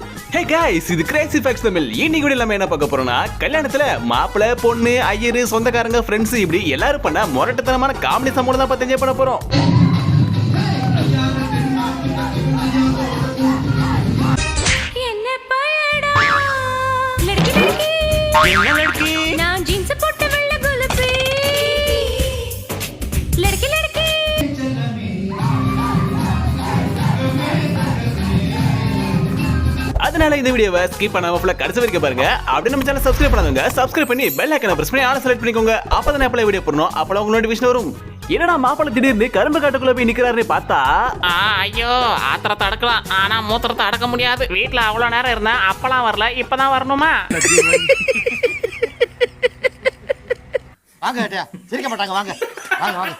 ஹே guys இது crazy facts Tamil. இன்னைக்கு கூட நம்ம என்ன பார்க்க போறோம்னா கல்யாணத்துல மாப்பிள்ளை பொண்ணு ஐயரு சொந்தக்காரங்க ஃப்ரெண்ட்ஸ் இப்படி எல்லாரும் பண்ண முரட்டுத்தனமான காமெடி சம்பவம் தான் பார்த்து பண்ண போறோம். என்ன அதனால இந்த வீடியோவை ஸ்கிப் பண்ணாம ஃபுல்லா கடைசி வரைக்கும் பாருங்க? அப்படியே நம்ம சேனல் சப்ஸ்கிரைப் பண்ணாதவங்க சப்ஸ்கிரைப் பண்ணி பெல் ஐக்கனை பிரஸ் பண்ணி ஆள செலக்ட் பண்ணிக்கோங்க. அப்பதான் அப்பள வீடியோ போடணும் அப்பலாம் உங்களுக்கு நோட்டிஃபிகேஷன் வரும். என்னடா மாப்பிள்ளை திடீர்னு கரும்பு காட்டுக்குள்ள போய் நிக்கிறாருன்னு பார்த்தா? ஆ ஐயோ ஆத்திரத்தை அடக்கலாம். ஆனா மூத்திரத்தை அடக்க முடியாது. வீட்ல அவ்வளவு நேரம் இருந்தேன் அப்பலாம் வரல இப்பதான் வரணுமா? வாங்க சிரிக்க மாட்டாங்க வாங்க. வாங்க வாங்க.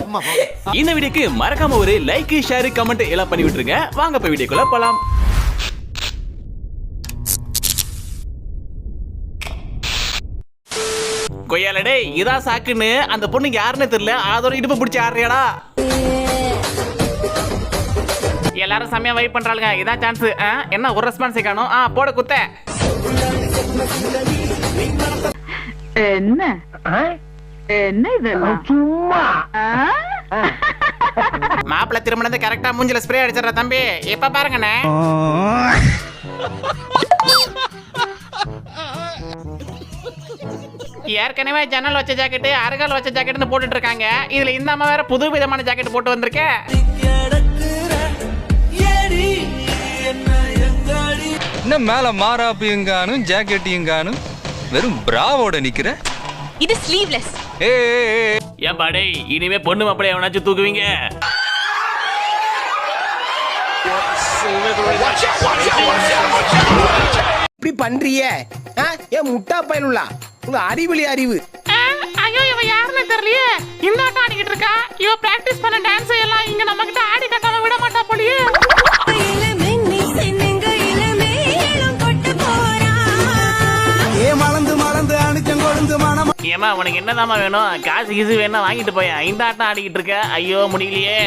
சும்மா போங்க. இந்த வீடியோக்கு மறக்காம ஒரு லைக் ஷேர் கமெண்ட் எல்லாம் பண்ணி விட்டுருங்க. வாங்க போய் வீடியோக்குள்ள போலாம். கொய்யாலடே இதான் சாக்குன்னு அந்த பொண்ணு யாருன்னு தெரியல. அதோட இடுப்பு பிடிச்சி ஆடுறியாடா? எல்லாரும் செம்மையா வெயிட் பண்றாளுங்க. இதான் சான்ஸ் என்ன ஒரு ரெஸ்பான்ஸை காணும். ஆ போட குத்த. என்ன? என்ன இதெல்லாம் சும்மா. மாப்பிள்ளை திருமணத்தை கரெக்டா மூஞ்சில ஸ்ப்ரே அடிச்சிடுற தம்பி. இப்ப பாருங்கண்ணே. ஏற்கனவே ஜன்னல் வச்ச ஜாக்கெட்டு அருகால் வச்ச ஜாக்கெட்னு போட்டுட்டு இருக்காங்க இதுல இந்த அம்மா வேற புது விதமான ஜாக்கெட் போட்டு வந்திருக்க. என்ன மேல மாறாப்பியங்கானும் ஜாக்கெட்டியங்கானும் வெறும் பிராவோட நிக்கிற? இது ஸ்லீவ்லெஸ் ஏ ஏன் பாடே இனிமே பொண்ணு மாப்பிள்ளை எவனாச்சும் தூக்குவீங்க? இப்படி பண்றிய? ஏன் முட்டா பயனுள்ளா? உங்க அறிவிலி அறிவு. ஐயோ இவ யாருன்னு தெரியலையே. இந்த ஆட்டம் ஆடிக்கிட்டு இருக்கா? இவ பிராக்டிஸ் பண்ண டான்ஸ் எல்லாம் இங்க நம்ம கிட்ட ஆடி கட்டாம விட மாட்டா போலியே. ஏ மலந்து மலந்து அணிச்சம் கொழுந்து மனம் ஏமா உனக்கு என்னதாம்மா வேணும்? காசு கீசு வேணா வாங்கிட்டு போய் இந்த ஆட்டம் ஆடிக்கிட்டு இருக்க. ஐயோ முடியலையே.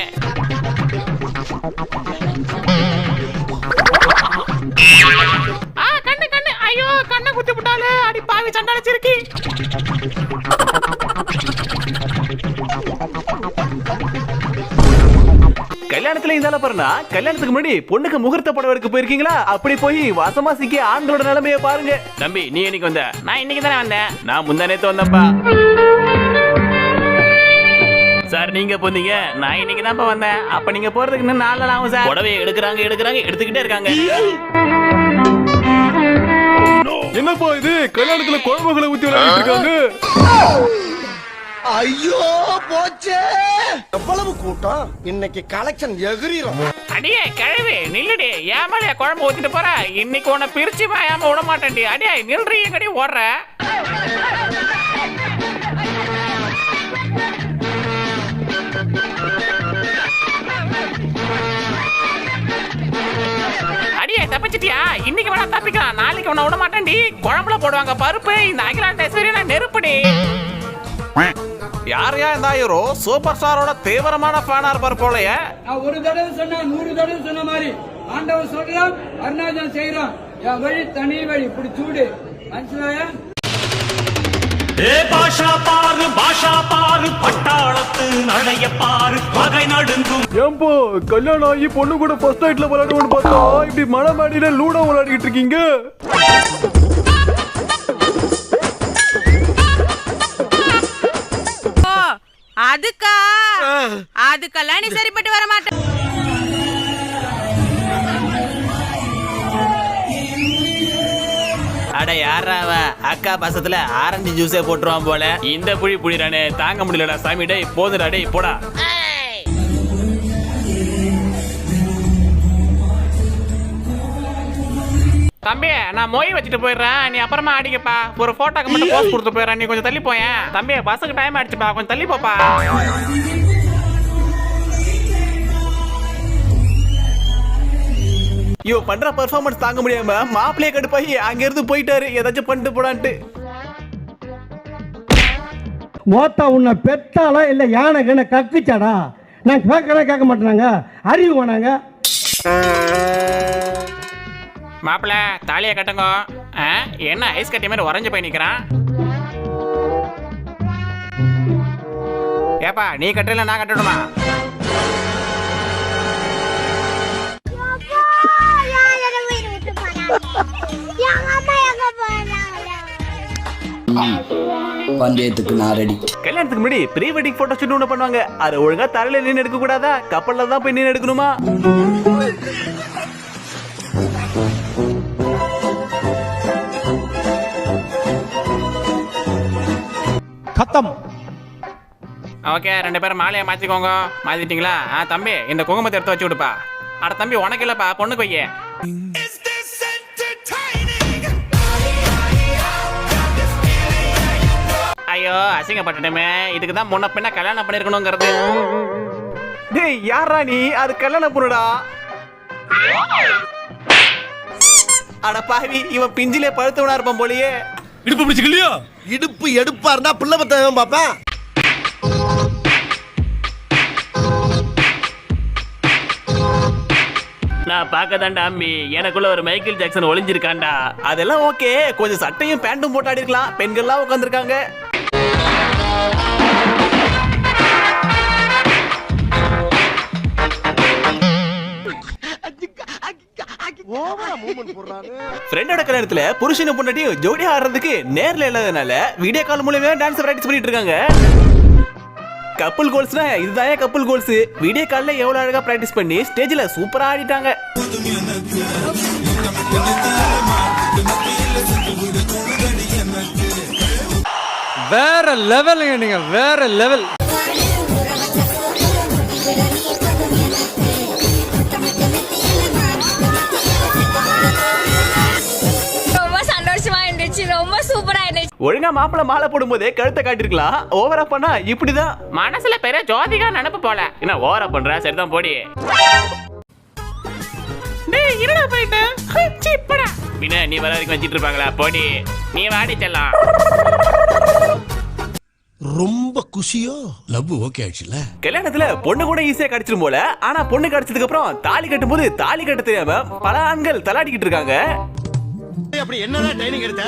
ஆ அடி பாவி சண்டாளிச்சிருக்கி கல்யாணத்துல இருந்தால பாருனா கல்யாணத்துக்கு முன்னாடி பொண்ணுக்கு முகூர்த்த படம் எடுக்க போயிருக்கீங்களா? அப்படி போய் வாசமா சிக்கி ஆண்களோட நிலைமைய பாருங்க. தம்பி நீ என்னைக்கு வந்த? நான் இன்னைக்கு தானே வந்தேன். நான் முந்தா நேத்து வந்தப்பா சார் நீங்க போனீங்க. நான் இன்னைக்கு தான்ப்பா வந்தேன். அப்ப நீங்க போறதுக்கு இன்னும் நாலு நாள் ஆகும் சார்? புடவை எடுக்கிறாங்க எடுக்கிறாங்க எடுத்துக்கிட்டே இருக்காங்க. என்னப்பா இது? கல்யாணத்துல குழம்புகளை ஊத்தி விளையாடிட்டு இருக்காங்க. ஐயோ போச்சே. எவ்வளவு கூட்டம்? இன்னைக்கு கலெக்ஷன் எகிரிரும். அடியே கிழவி நில்லுடி. ஏமாலியா குழம்பு ஊத்திட்டு போற. இன்னைக்கு உன்னை பிரிச்சு பாயாம விட மாட்டேன்டி. அடியே நில்றி எங்கடி ஓடுற. அடியே தப்பிச்சிட்டியா? இன்னைக்கு வேணா தப்பிக்கலாம். நாளைக்கு உன்னை விட மாட்டேன்டி குழம்புல போடுவாங்க. பருப்பு இந்த அகிலாண்ட சரி நெருப்புடி யாரையா இந்த ஆயிரோ சூப்பர் ஸ்டாரோட தீவிரமான ஃபேனா இருப்பார் போலயே நான் ஒரு தடவை சொன்னா நூறு தடவை சொன்ன மாதிரி. ஆண்டவன் சொல்றான் அருணாச்சலம் செய்யறான் என் வழி தனி வழி. இப்படி சூடு. மனசிலாயா ஏ பாஷா பாரு பாஷா பாரு பட்டாளத்து நடைய பாரு வகை நடுங்கும். ஏம்போ கல்யாணம் ஆகி பொண்ணு கூட ஃபர்ஸ்ட் நைட்ல விளையாடுவோம்னு பார்த்தா இப்படி மாடியில லூடோ விளையாடிட்டு இருக்கீங்க? அதுக்கா? அதுக்கெல்லாம் நீ சரிப்பட்டு வர மாட்ட அட யாராவ அவ? அக்கா பசத்துல ஆரஞ்சு ஜூஸே போட்டுருவான் போல. இந்த புழி புழிறானே தாங்க முடியலடா சாமி. டே போதுடா டே போடா. தம்பி நான் மொய் வச்சுட்டு போயிடுறேன். நீ அப்புறமா அடிக்கப்பா ஒரு போட்டோக்கு மட்டும் போஸ்ட் கொடுத்து போயிடுறேன். நீ கொஞ்சம் தள்ளி போயேன். தம்பி பஸ்ஸுக்கு டைம் ஆயிடுச்சுப்பா. கொஞ்சம் தள்ளி போப்பா. இவ பண்ற பெர்ஃபார்மன்ஸ் தாங்க முடியாம மாப்பிளைய கடுப்பாகி அங்க இருந்து போயிட்டாரு. ஏதாச்சும் பண்ணிட்டு போடான்ட்டு மோத்தா உன்னை பெத்தாலா இல்ல யானை கண்ண கக்குச்சாடா? நான் கேட்கறேன் கேட்க மாட்டேனாங்க. அறிவு வேணாங்க. மாப்பிள்ள தாலியை கட்டுங்க. ஆ, என்ன ஐஸ் கட்டி மாதிரி உறைஞ்சு போய் நிக்கிறான்? ஏப்பா நீ கட்டல நான் கட்டணுமா? பந்தயத்துக்கு நான் ரெடி கல்யாணத்துக்கு முன்னாடி ப்ரீ வெட்டிங் போட்டோ ஷூட் ஒன்று பண்ணுவாங்க. அது ஒழுங்கா தலையில நின்று எடுக்க கூடாதா கப்பல்ல தான் போய் நின்று எடுக்கணுமா? ஓகே ரெண்டு பேரும் மாலையை மாத்திக்கோங்க. மாத்திட்டீங்களா? ஆ தம்பி இந்த குங்குமத்தை எடுத்து வச்சு விடுப்பா. அட தம்பி உனக்கு இல்லப்பா பொண்ணுக்கு வையே ஐயோ அசிங்கப்பட்டுட்டுமே. இதுக்கு தான் முன்ன பின்ன கல்யாணம் பண்ணிருக்கணுங்கிறது. டேய் யாரா நீ? அது கல்யாணம் பொண்ணுடா. அட பாவி இவன் பிஞ்சிலே பழுத்தவனா இருப்பான் போலயே. இடுப்பு பிடிச்சிக்கலையோ? இடுப்பு எடுப்பா இருந்தா பிள்ளை பத்தவன் பாப்பேன் நான் பார்க்கதான்டா அம்மி. எனக்குள்ள ஒரு மைக்கேல் ஜாக்சன் ஒளிஞ்சிருக்கான்டா. அதெல்லாம் ஓகே. கொஞ்சம் சட்டையும் பேண்ட்டும் போட்டாடி இருக்கலாம் பெண்கள்லாம் உட்காந்துருக்காங்க ஃப்ரெண்டோட கல்யாணத்துல புருஷனை பொண்டாட்டியும் ஜோடி ஆடுறதுக்கு நேர்ல இல்லாதனால வீடியோ கால் மூலமே டான்ஸ் பிராக்டிஸ் பண்ணிட்டு இருக்காங்க. கப்புள் கோல்ஸ்னா இதுதான் கப்புள் கோல்ஸ் வீடியோ கால்ல எவ்வளவு அழகா பிராக்டிஸ் பண்ணி ஸ்டேஜ்ல சூப்பரா ஆடிட்டாங்க. வேற லெவலுங்க நீங்க வேற லெவல் சூப்பரா இருந்துச்சு ஒழுங்கா மாப்பிள மாலை போடும்போதே கழுத்தை காட்டிருக்கலாம் ஓவரா பண்ணா இப்படிதான்? மனசுல பெரிய ஜோதிகா நினப்பு போல. என்ன ஓவரா பண்ற? சரிதான் போடி. டேய் இருடா போயிட்டு. சிப்படா பின்ன நீ வர வரைக்கும் வச்சிட்டு இருப்பாங்களா? போடி. நீ வாடி செல்லாம். ரொம்ப குஷியோ? லவ் ஓகே ஆயிடுச்சுல? கல்யாணத்துல பொண்ணு கூட ஈஸியா கிடைச்சிரும் போல. ஆனா பொண்ணு கிடைச்சதுக்கு அப்புறம் தாலி கட்டும்போது தாலி கட்ட தெரியாம பல ஆண்கள் தலாடிக்கிட்டு இருக்காங்க. அப்படி என்னதான் ட்ரைனிங் எடுத்த?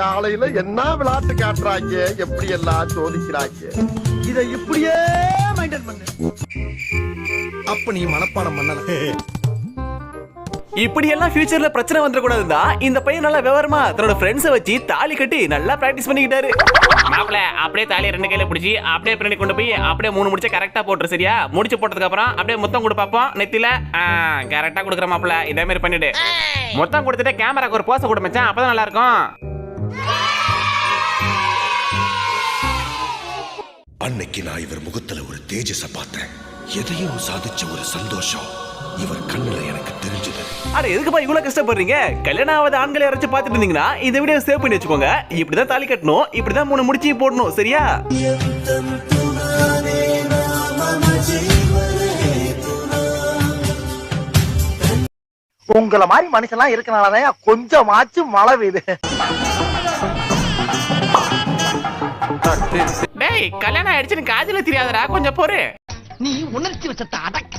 காலையில என்ன விளையாட்டு காட்டுறாங்க? எப்படி எல்லாம் சோதிக்கிறாங்க? இத இப்படியே மெயின்டைன் பண்ணு. அப்ப நீ மனப்பாடம் பண்ணல. இப்படி எல்லாம் ஃபியூச்சர்ல பிரச்சனை வந்துடக்கூடாதுன்னா இந்த பையன் நல்லா விவரமா தன்னோட ஃப்ரெண்ட்ஸை வச்சு தாலி கட்டி நல்லா பிராக்டிஸ் பண்ணிக்கிட்டாரு. மாப்பிள அப்படியே தாலியை ரெண்டு கையில பிடிச்சி அப்படியே பின்னாடி கொண்டு போய் அப்படியே மூணு முடிச்சு கரெக்டா போட்டுரு சரியா? முடிச்சு போட்டதுக்கு அப்புறம் அப்படியே முத்தம் கொடு பாப்போம் நெத்தில கரெக்டா கொடுக்குற மாப்பிள இதே மாதிரி பண்ணிடு. முத்தம் கொடுத்துட்டு கேமராக்கு ஒரு போஸை கொடு மச்சான் அப்பதான் நல்லா இருக்கும். அன்னைக்கு நான் இவர் முகத்துல ஒரு தேஜஸ பார்த்தேன். எதையும் சாதிச்ச ஒரு சந்தோஷம் இவர் கண்ணுல எனக்கு தெரிஞ்சது. அட எதுக்குப்பா இவ்வளவு கஷ்டப்படுறீங்க? கல்யாணம் ஆகாத ஆண்களை யாராச்சும் பார்த்துட்டு இருந்தீங்கன்னா இந்த வீடியோ சேவ் பண்ணி வச்சுக்கோங்க. இப்படிதான் தாலி கட்டணும் இப்படிதான் மூணு முடிச்சு போடணும் சரியா? உங்களை மாதிரி மனுஷன்லாம் இருக்கனாலதான் கொஞ்சமாச்சும் மழை பெய்யுது. டேய் கல்யாணம் ஆயிடுச்சுன்னு காதுல தெரியாதடா. கொஞ்சம் பொறு. நீ உணர்ச்சி வச்சத்தை அடக்க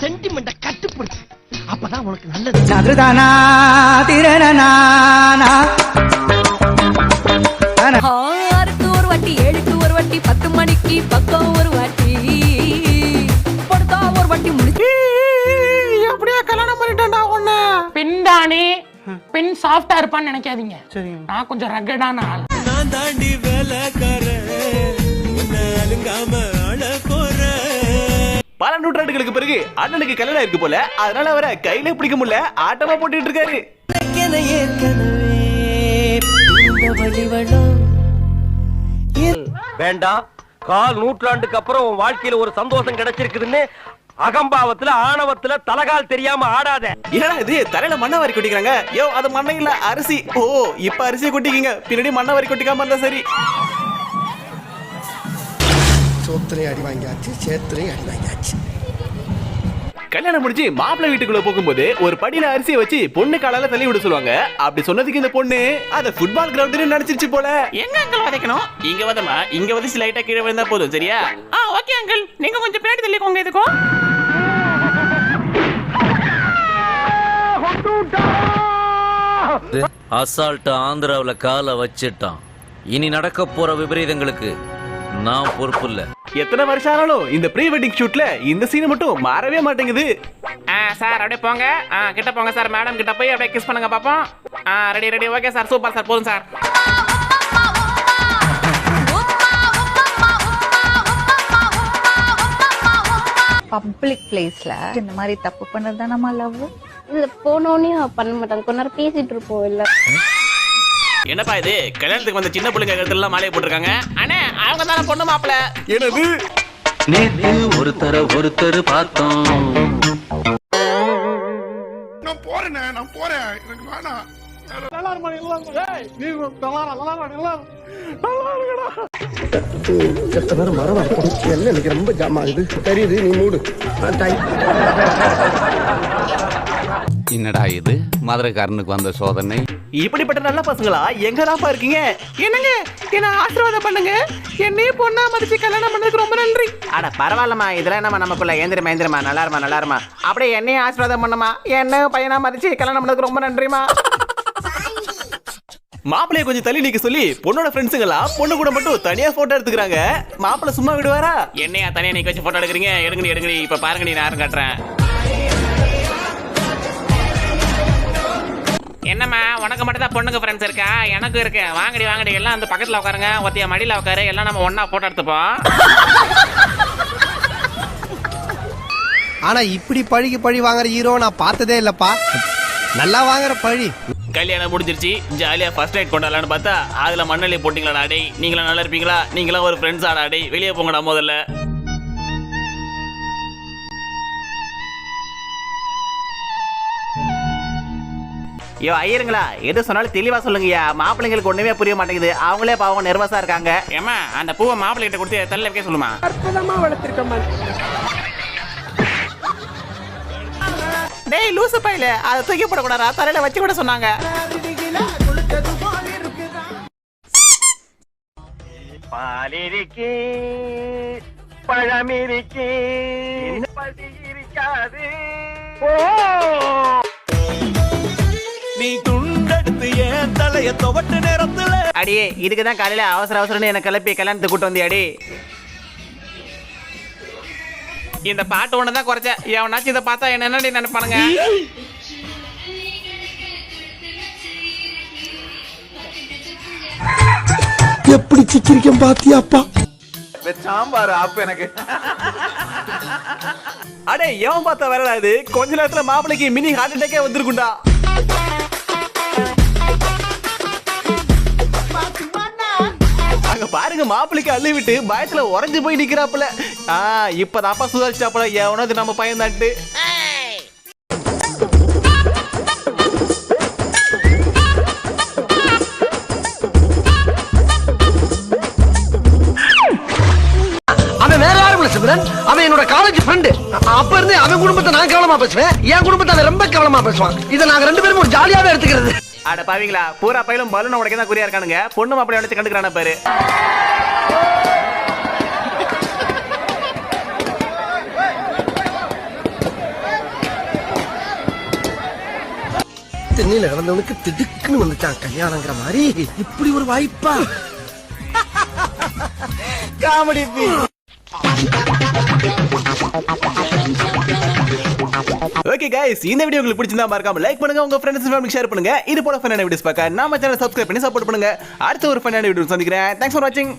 சென்டிமெண்ட கட்டுப்படுத்து. அப்பதான் உனக்கு நல்லது. ஆறுக்கு ஒரு வாட்டி ஏழுக்கு ஒரு வாட்டி பத்து மணிக்கு பக்கம் ஒரு வாட்டி. படுத்தா ஒரு வாட்டி முடிச்சு அப்படியே கல்யாணம் பண்ணிட்டேன்டா ஒண்ணு பின்தானே பின் சாஃப்டா இருப்பான்னு நினைக்காதீங்க. நான் கொஞ்சம் ரகடான ஆள். பல நூற்றாண்டுகளுக்கு பிறகு அண்ணனுக்கு கல்யாணம் இருக்கு போல. அதனால அவரை கையில பிடிக்க முடியல. ஆட்டமா போட்டுட்டு இருக்காரு. வேண்டாம். கால் நூற்றாண்டுக்கு அப்புறம் உன் வாழ்க்கையில ஒரு சந்தோஷம் கிடைச்சிருக்குதுன்னு அகம்பாவத்துல ஆணவத்துல தலகால் தெரியாம ஆடாத. என்னடா இது? தலையில மண்ணை வாரி கொட்டிக்கிறாங்க. யோ அது மண்ணை இல்ல அரிசி. ஓ இப்ப அரிசியை கொட்டிக்கிங்க. பின்னாடி மண்ணை வாரி கொட்டிக்காம இருந்தா சரி. சோத்திரையும் அடி வாங்கியாச்சு சேத்திரையும் அடி வாங்கியாச்சு. கல்யாணம் முடிஞ்சு மாப்பிள்ளை வீட்டுக்குள்ள போகும்போது ஒரு படியில அரிசியை வச்சு பொண்ணு காலால தள்ளி விட சொல்லுவாங்க. அப்படி சொன்னதுக்கு இந்த பொண்ணு அத ஃபுட்பால் கிரவுண்ட் நினைச்சிருச்சு போல. எங்க அங்கிள் வதைக்கணும்? இங்க வதமா இங்க வதச்சு லைட்டா கீழே விழுந்தா போதும் சரியா? ஆ ஓகே அங்கிள் நீங்க கொஞ்சம் பின்னாடி தள்ளிக்கோங்க இதுக்கும் அசால்ட் ஆந்திராவில் காலை வச்சிட்டான். இனி நடக்க போற விபரீதங்களுக்கு நான் பொறுப்பு இல்லை. எத்தனை வருஷம் ஆனாலும் இந்த ப்ரீ வெட்டிங் ஷூட்ல இந்த சீன் மட்டும் மாறவே மாட்டேங்குது. ஆ சார் அப்படியே போங்க. ஆ கிட்ட போங்க சார். மேடம் கிட்ட போய் அப்படியே கிஸ் பண்ணுங்க பாப்போம். ஆ ready ready okay sir. Super sir. போதும் சார். பப்ளிக் பிளேஸ்ல இந்த மாதிரி தப்பு பண்ணது தானமா லவ் இல்ல போனோடனே பண்ண மாட்டாங்க. கொஞ்ச நேரம் பேசிட்டு இருப்போம் இல்ல? என்னப்பா இது? கல்யாணத்துக்கு வந்த சின்ன பிள்ளைங்க கழுத்துல மாலையை போட்டிருக்காங்க. அண்ணே அவங்க தானே பொண்ணு மாப்பிள்ள? எனது நேத்து ஒருத்தர ஒருத்தர் பார்த்தோம். நான் போறேன் நான் போறேன். எனக்கு வேணாம். என்னடா இது? மதுரைக்காரனுக்கு வந்த சோதனை. இப்படிப்பட்ட நல்ல பசங்களா? எங்கடாப்பா இருக்கீங்க? என்னங்க? என்ன ஆசீர்வாதம் பண்ணுங்க. என்னையே பொண்ணா மதிச்சு கல்யாணம் பண்ணதுக்கு ரொம்ப நன்றி. அட பரவாயில்லம்மா. இதெல்லாம் நம்ம நம்ம பிள்ளை ஏந்திரமா ஏந்திரமா. நல்லா இருமா நல்லா இருமா அப்படியே என்னையும் ஆசீர்வாதம் பண்ணுமா என்ன பையனா மதிச்சு கல்யாணம் பண்ணதுக்கு ரொம்ப நன்றிமா மாப்பிளைய கொஞ்சம் தள்ளி நிக்க சொல்லி பொண்ணோட ஃப்ரெண்ட்ஸுங்களா பொண்ணு கூட மட்டும் தனியா போட்டோ எடுத்துக்கிறாங்க. மாப்பிள்ளை சும்மா விடுவாரா? என்னையா தனியா நீ வச்சு போட்டோ எடுக்கிறீங்க? எடுங்கடி எடுங்கடி. இப்ப பாருங்க நீ நேரம் காட்டுறேன். என்னம்மா உனக்கு மட்டும் தான் பொண்ணுங்க ஃப்ரெண்ட்ஸ் இருக்கா? எனக்கு இருக்கு. வாங்கடி வாங்கடி. எல்லாம் அந்த பக்கத்துல உட்காருங்க ஒத்திய மடியில உட்காரு எல்லாம் நம்ம ஒண்ணா போட்டோ எடுத்துப்போம். ஆனா இப்படி பழிக்கு பழி வாங்குற ஹீரோ நான் பார்த்ததே இல்லப்பா. நல்லா வாங்குற பழி. கல்யாணம் முடிஞ்சிருச்சு. ஜாலியா ஃபர்ஸ்ட் நைட் கொண்டாடலாம்னு பார்த்தா அதுல மண்ணெண்ணெய் போட்டீங்களா டேய். நீங்களா நல்லா இருப்பீங்களா? நீங்களா ஒரு ஃப்ரெண்ட்ஸ் ஆடா டேய். வெளியே போங்கடா முதல்ல. ஐயோ ஐயருங்களா எது சொன்னாலும் தெளிவா சொல்லுங்கய்யா. மாப்பிள்ளைங்களுக்கு ஒண்ணுமே புரிய மாட்டேங்குது. அவங்களே பாவம் நெர்வஸா இருக்காங்க. ஏமா அந்த பூவை மாப்பிள்ளை கிட்ட கொடுத்து தள்ள வைக்க சொல்லுமா? டேய் லூசு பையில அதை தூக்கி போடக்கூடாதா? தலையில வச்சு கூட சொன்னாங்க. பாலிருக்கு பழமிருக்கு. இருக்காது. நீ துண்டெடுத்து ஏன் தலைய துவட்டு நேரத்துல. அடியே இதுக்கு தான் காலையில அவசர அவசரம்னு என்ன கிளப்பி கல்யாணத்துக்கு கூட்டு வந்தியாடி இந்த பாட்டு ஒன்று தான் குறைச்ச. எவனாச்சும் இதை பார்த்தா என்ன என்னடி நினைப்பானுங்க? எப்படி சிக்கிரிக்கம் பாத்தியாப்பா சாம்பார் ஆப்பு எனக்கு. அடே எவன் பார்த்தா வரடா இது? கொஞ்ச நேரத்துல மாப்பிளைக்கு மினி ஹார்ட் அட்டாக்கே வந்திருக்குண்டா. பாருங்க மாப்பிளைக்கு அள்ளி விட்டு பயத்துல உறைஞ்சு போய் நிக்கிறாப்புல. ஆ இப்பதாப்பா சுதாரிச்சாப்புல எவனது நம்ம பையன் இல்ல சிம்ரன்? அவன் என்னோட காலேஜ் ஃப்ரெண்டு அப்ப இருந்து அவன் குடும்பத்தை நான் கவனமா பேசுவேன். என் குடும்பத்தை அவன் ரொம்ப கவனமா பேசுவான். இதை நாங்க ரெண்டு பேரும் ஒரு ஜாலியாவே எடுத்துக்கிறது. அட பாவீங்களா பூரா பையிலும் பலூன் உடைக்க தான் குறியா இருக்கானுங்க. பொண்ணு மாப்பிள்ளை உடைச்சு கண்டுக்கிறான பாரு. தென்னையில கிடந்தவனுக்கு திடுக்குன்னு வந்துட்டான் கல்யாணங்கிற மாதிரி. இப்படி ஒரு வாய்ப்பா? காமெடி ஓகே கைஸ் இந்த வீடியோ உங்களுக்கு பிடிச்சிருந்தா மறக்காம லைக் பண்ணுங்க உங்க ஃப்ரெண்ட்ஸ் ஃபேமிலி ஷேர் பண்ணுங்க. இது போல ஃபன்னான வீடியோஸ் பார்க்க நம்ம சேனல் சப்ஸ்கிரைப் பண்ணி சப்போர்ட் பண்ணுங்க. அடுத்த ஒரு ஃபன்னான வீடியோ சந்திக்கிறேன். தேங்க்ஸ் ஃபார் வாட்சிங்